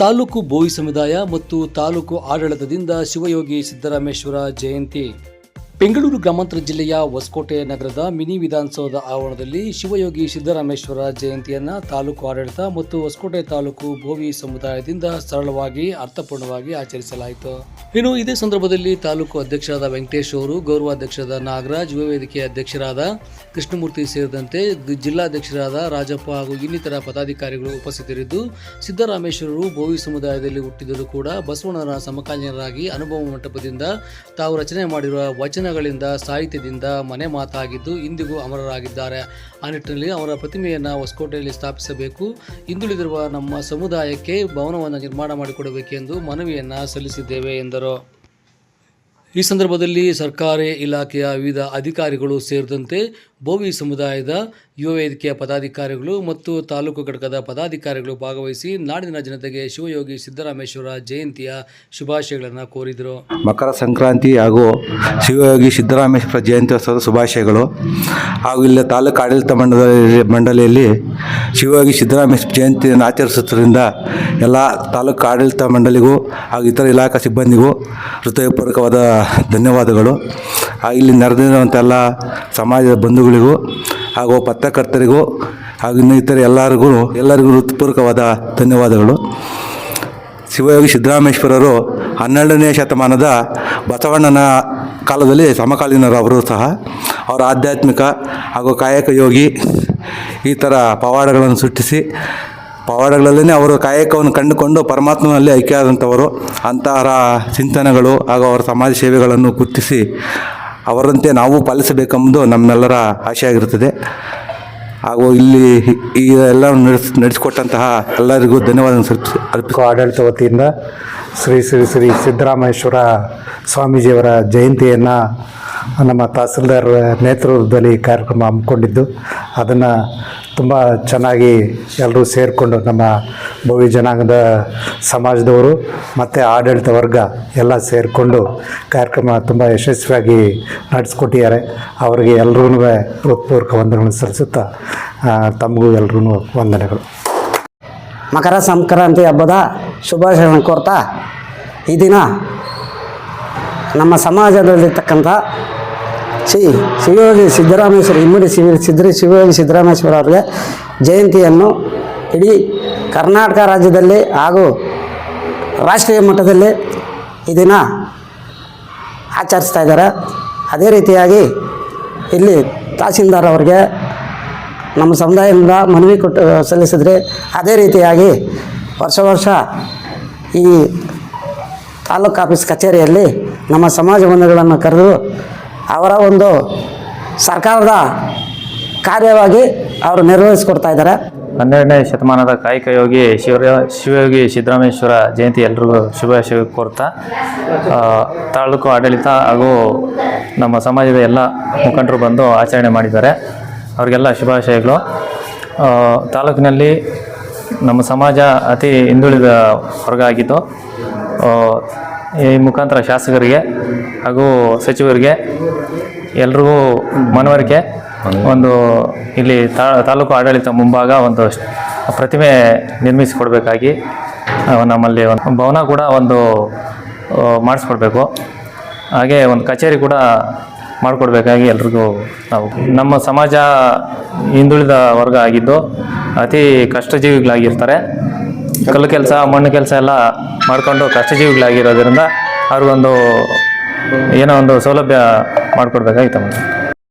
ತಾಲೂಕು ಬೋವಿ ಸಮುದಾಯ ಮತ್ತು ತಾಲೂಕು ಆಡಳಿತದಿಂದ ಶಿವಯೋಗಿ ಸಿದ್ದರಾಮೇಶ್ವರ ಜಯಂತಿ. ಬೆಂಗಳೂರು ಗ್ರಾಮಾಂತರ ಜಿಲ್ಲೆಯ ಹೊಸಕೋಟೆ ನಗರದ ಮಿನಿ ವಿಧಾನಸೌಧ ಆವರಣದಲ್ಲಿ ಶಿವಯೋಗಿ ಸಿದ್ದರಾಮೇಶ್ವರ ಜಯಂತಿಯನ್ನು ತಾಲೂಕು ಆಡಳಿತ ಮತ್ತು ಹೊಸಕೋಟೆ ತಾಲೂಕು ಭೋವಿ ಸಮುದಾಯದಿಂದ ಸರಳವಾಗಿ, ಅರ್ಥಪೂರ್ಣವಾಗಿ ಆಚರಿಸಲಾಯಿತು. ಇನ್ನು ಇದೇ ಸಂದರ್ಭದಲ್ಲಿ ತಾಲೂಕು ಅಧ್ಯಕ್ಷರಾದ ವೆಂಕಟೇಶ್ ಅವರು ಗೌರವಾಧ್ಯಕ್ಷರಾದ ನಾಗರಾಜ್, ಯುವ ವೇದಿಕೆ ಅಧ್ಯಕ್ಷರಾದ ಕೃಷ್ಣಮೂರ್ತಿ ಸೇರಿದಂತೆ ಜಿಲ್ಲಾಧ್ಯಕ್ಷರಾದ ರಾಜಪ್ಪ ಹಾಗೂ ಇನ್ನಿತರ ಪದಾಧಿಕಾರಿಗಳು ಉಪಸ್ಥಿತರಿದ್ದು, ಸಿದ್ದರಾಮೇಶ್ವರರು ಭೋವಿ ಸಮುದಾಯದಲ್ಲಿ ಹುಟ್ಟಿದರೂ ಕೂಡ ಬಸವಣ್ಣರ ಸಮಕಾಲೀನರಾಗಿ ಅನುಭವ ಮಂಟಪದಿಂದ ತಾವು ರಚನೆ ಮಾಡಿರುವ ವಚನಗಳಿಂದ ಸಾಹಿತ್ಯದಿಂದ ಮನೆ ಮಾತಾಗಿದ್ದು ಇಂದಿಗೂ ಅಮರರಾಗಿದ್ದಾರೆ. ಆ ನಿಟ್ಟಿನಲ್ಲಿ ಅವರ ಪ್ರತಿಮೆಯನ್ನು ಹೊಸಕೋಟೆಯಲ್ಲಿ ಸ್ಥಾಪಿಸಬೇಕು. ಹಿಂದುಳಿದಿರುವ ನಮ್ಮ ಸಮುದಾಯಕ್ಕೆ ಭವನವನ್ನು ನಿರ್ಮಾಣ ಮಾಡಿಕೊಡಬೇಕೆಂದು ಮನವಿಯನ್ನು ಸಲ್ಲಿಸಿದ್ದೇವೆ ಎಂದರು. ಈ ಸಂದರ್ಭದಲ್ಲಿ ಸರ್ಕಾರಿ ಇಲಾಖೆಯ ವಿವಿಧ ಅಧಿಕಾರಿಗಳು ಸೇರಿದಂತೆ ಬೋವಿ ಸಮುದಾಯದ ಯುವ ವೇದಿಕೆಯ ಪದಾಧಿಕಾರಿಗಳು ಮತ್ತು ತಾಲೂಕು ಘಟಕದ ಪದಾಧಿಕಾರಿಗಳು ಭಾಗವಹಿಸಿ ನಾಡಿನ ಜನತೆಗೆ ಶಿವಯೋಗಿ ಸಿದ್ದರಾಮೇಶ್ವರ ಜಯಂತಿಯ ಶುಭಾಶಯಗಳನ್ನು ಕೋರಿದರು. ಮಕರ ಸಂಕ್ರಾಂತಿ ಹಾಗೂ ಶಿವಯೋಗಿ ಸಿದ್ದರಾಮೇಶ್ವರ ಜಯಂತ್ಯೋತ್ಸವದ ಶುಭಾಶಯಗಳು. ಹಾಗೂ ಇಲ್ಲಿ ತಾಲೂಕು ಆಡಳಿತ ಮಂಡಳಿ ಮಂಡಳಿಯಲ್ಲಿ ಶಿವಯೋಗಿ ಸಿದ್ದರಾಮೇಶ್ವರ ಜಯಂತಿಯನ್ನು ಆಚರಿಸುವುದರಿಂದ ಎಲ್ಲ ತಾಲೂಕು ಆಡಳಿತ ಮಂಡಳಿಗೂ ಹಾಗೂ ಇತರ ಇಲಾಖಾ ಸಿಬ್ಬಂದಿಗೂ ಹೃದಯಪೂರ್ವಕವಾದ ಧನ್ಯವಾದಗಳು. ಇಲ್ಲಿ ನೆರೆದಿರುವಂಥ ಎಲ್ಲ ಸಮಾಜದ ಬಂಧುಗಳಿಗೂ ಹಾಗೂ ಪತ್ರಕರ್ತರಿಗೂ ಹಾಗೂ ಇನ್ನಿತರ ಎಲ್ಲರಿಗೂ ಎಲ್ಲರಿಗೂ ಹೃತ್ಪೂರ್ವಕವಾದ ಧನ್ಯವಾದಗಳು. ಶಿವಯೋಗಿ ಸಿದ್ದರಾಮೇಶ್ವರರು ಹನ್ನೆರಡನೇ ಶತಮಾನದ ಬಸವಣ್ಣನ ಕಾಲದಲ್ಲಿ ಸಮಕಾಲೀನರು ಅವರು ಸಹ ಅವರ ಆಧ್ಯಾತ್ಮಿಕ ಹಾಗೂ ಕಾಯಕ ಯೋಗಿ ಈ ಥರ ಪವಾಡಗಳನ್ನು ಸೃಷ್ಟಿಸಿ ಪವಾಡಗಳಲ್ಲೇ ಅವರು ಕಾಯಕವನ್ನು ಕಂಡುಕೊಂಡು ಪರಮಾತ್ಮನಲ್ಲಿ ಐಕ್ಯ ಆದಂಥವರು ಅಂತಹ ಚಿಂತನೆಗಳು ಹಾಗೂ ಅವರ ಸಮಾಜ ಸೇವೆಗಳನ್ನು ಗುರುತಿಸಿ ಅವರಂತೆ ನಾವು ಪಾಲಿಸಬೇಕೆಂಬುದು ನಮ್ಮೆಲ್ಲರ ಆಶೆಯಾಗಿರುತ್ತದೆ. ಹಾಗೂ ಇಲ್ಲಿ ಈ ಎಲ್ಲ ನಡೆಸ್, ನಡೆಸಿಕೊಟ್ಟಂತಹ ಎಲ್ಲರಿಗೂ ಧನ್ಯವಾದ ಆಡಳಿತ ವತಿಯಿಂದ. ಶ್ರೀ ಶ್ರೀ ಶ್ರೀ ಸಿದ್ದರಾಮೇಶ್ವರ ಸ್ವಾಮೀಜಿಯವರ ಜಯಂತಿಯನ್ನು ನಮ್ಮ ತಹಸೀಲ್ದಾರ್ ನೇತೃತ್ವದಲ್ಲಿ ಕಾರ್ಯಕ್ರಮ ಹಮ್ಮಿಕೊಂಡಿದ್ದು. ಅದನ್ನು ತುಂಬ ಚೆನ್ನಾಗಿ ಎಲ್ಲರೂ ಸೇರಿಕೊಂಡು ನಮ್ಮ ಭವಿ ಜನಾಂಗದ ಸಮಾಜದವರು ಮತ್ತು ಆಡಳಿತ ವರ್ಗ ಎಲ್ಲ ಸೇರಿಕೊಂಡು ಕಾರ್ಯಕ್ರಮ ತುಂಬ ಯಶಸ್ವಿಯಾಗಿ ನಡೆಸ್ಕೊಟ್ಟಿದ್ದಾರೆ. ಅವರಿಗೆ ಎಲ್ರಿಗೂ ಹೃತ್ಪೂರ್ವಕ ವಂದನೆಗಳನ್ನು ಸಲ್ಲಿಸುತ್ತಾ ತಮಗೂ ಎಲ್ರಿಗೂ ವಂದನೆಗಳು. ಮಕರ ಸಂಕ್ರಾಂತಿ ಹಬ್ಬದ ಶುಭಾಶಯಗಳನ್ನು ಕೋರ್ತಾ, ಈ ದಿನ ನಮ್ಮ ಸಮಾಜದಲ್ಲಿರ್ತಕ್ಕಂಥ ಶ್ರೀ ಶಿವಯೋಗಿ ಸಿದ್ದರಾಮೇಶ್ವರ, ಇಮ್ಮಡಿ ಶಿವ ಸಿದ್ದರಿ ಶಿವಯೋಗಿ ಸಿದ್ದರಾಮೇಶ್ವರ ಅವರಿಗೆ ಜಯಂತಿಯನ್ನು ಇಡೀ ಕರ್ನಾಟಕ ರಾಜ್ಯದಲ್ಲಿ ಹಾಗೂ ರಾಷ್ಟ್ರೀಯ ಮಟ್ಟದಲ್ಲಿ ಈ ದಿನ ಆಚರಿಸ್ತಾ ಇದ್ದಾರೆ. ಅದೇ ರೀತಿಯಾಗಿ ಇಲ್ಲಿ ತಹಸೀಲ್ದಾರ್ ಅವರಿಗೆ ನಮ್ಮ ಸಮುದಾಯದಿಂದ ಮನವಿ ಕೊಟ್ಟು ಸಲ್ಲಿಸಿದ್ರೆ ಅದೇ ರೀತಿಯಾಗಿ ವರ್ಷ ವರ್ಷ ಈ ತಾಲೂಕು ಆಫೀಸ್ ಕಚೇರಿಯಲ್ಲಿ ನಮ್ಮ ಸಮಾಜ ಬಂಧುಗಳನ್ನು ಕರೆದು ಅವರ ಒಂದು ಸರ್ಕಾರದ ಕಾರ್ಯವಾಗಿ ಅವರು ನಿರ್ವಹಿಸಿಕೊಡ್ತಾ ಇದ್ದಾರೆ. ಹನ್ನೆರಡನೇ ಶತಮಾನದ ಕಾಯಕ ಯೋಗಿ ಶಿವ ಶಿವಯೋಗಿ ಸಿದ್ದರಾಮೇಶ್ವರ ಜಯಂತಿ ಎಲ್ರಿಗೂ ಶುಭಾಶಯ ಕೋರ್ತಾ ತಾಲೂಕು ಆಡಳಿತ ಹಾಗೂ ನಮ್ಮ ಸಮಾಜದ ಎಲ್ಲ ಮುಖಂಡರು ಬಂದು ಆಚರಣೆ ಮಾಡಿದ್ದಾರೆ. ಅವರಿಗೆಲ್ಲ ಶುಭಾಶಯಗಳು. ತಾಲೂಕಿನಲ್ಲಿ ನಮ್ಮ ಸಮಾಜ ಅತಿ ಹಿಂದುಳಿದ ವರ್ಗ ಆಗಿದ್ದು ಈ ಮುಖಾಂತರ ಶಾಸಕರಿಗೆ ಹಾಗೂ ಸಚಿವರಿಗೆ ಎಲ್ರಿಗೂ ಮನವರಿಕೆ. ಒಂದು ಇಲ್ಲಿ ತಾಲೂಕು ಆಡಳಿತ ಮುಂಭಾಗ ಒಂದು ಪ್ರತಿಮೆ ನಿರ್ಮಿಸಿಕೊಡ್ಬೇಕಾಗಿ ನಮ್ಮಲ್ಲಿ ಒಂದು ಭವನ ಕೂಡ ಒಂದು ಮಾಡಿಸ್ಕೊಡ್ಬೇಕು. ಹಾಗೆ ಒಂದು ಕಚೇರಿ ಕೂಡ ಮಾಡಿಕೊಡ್ಬೇಕಾಗಿ ಎಲ್ರಿಗೂ ನಾವು ನಮ್ಮ ಸಮಾಜ ಹಿಂದುಳಿದ ವರ್ಗ ಆಗಿದ್ದು ಅತಿ ಕಷ್ಟಜೀವಿಗಳಾಗಿರ್ತಾರೆ. ಕಲ್ಲು ಕೆಲಸ, ಮಣ್ಣು ಕೆಲಸ ಎಲ್ಲ ಮಾಡಿಕೊಂಡು ಕಷ್ಟಜೀವಿಗಳಾಗಿರೋದ್ರಿಂದ ಅವ್ರಿಗೊಂದು ಏನೋ ಒಂದು ಸೌಲಭ್ಯ ಮಾಡಿಕೊಡ್ಬೇಕಾಗಿ ತಮ್ಮ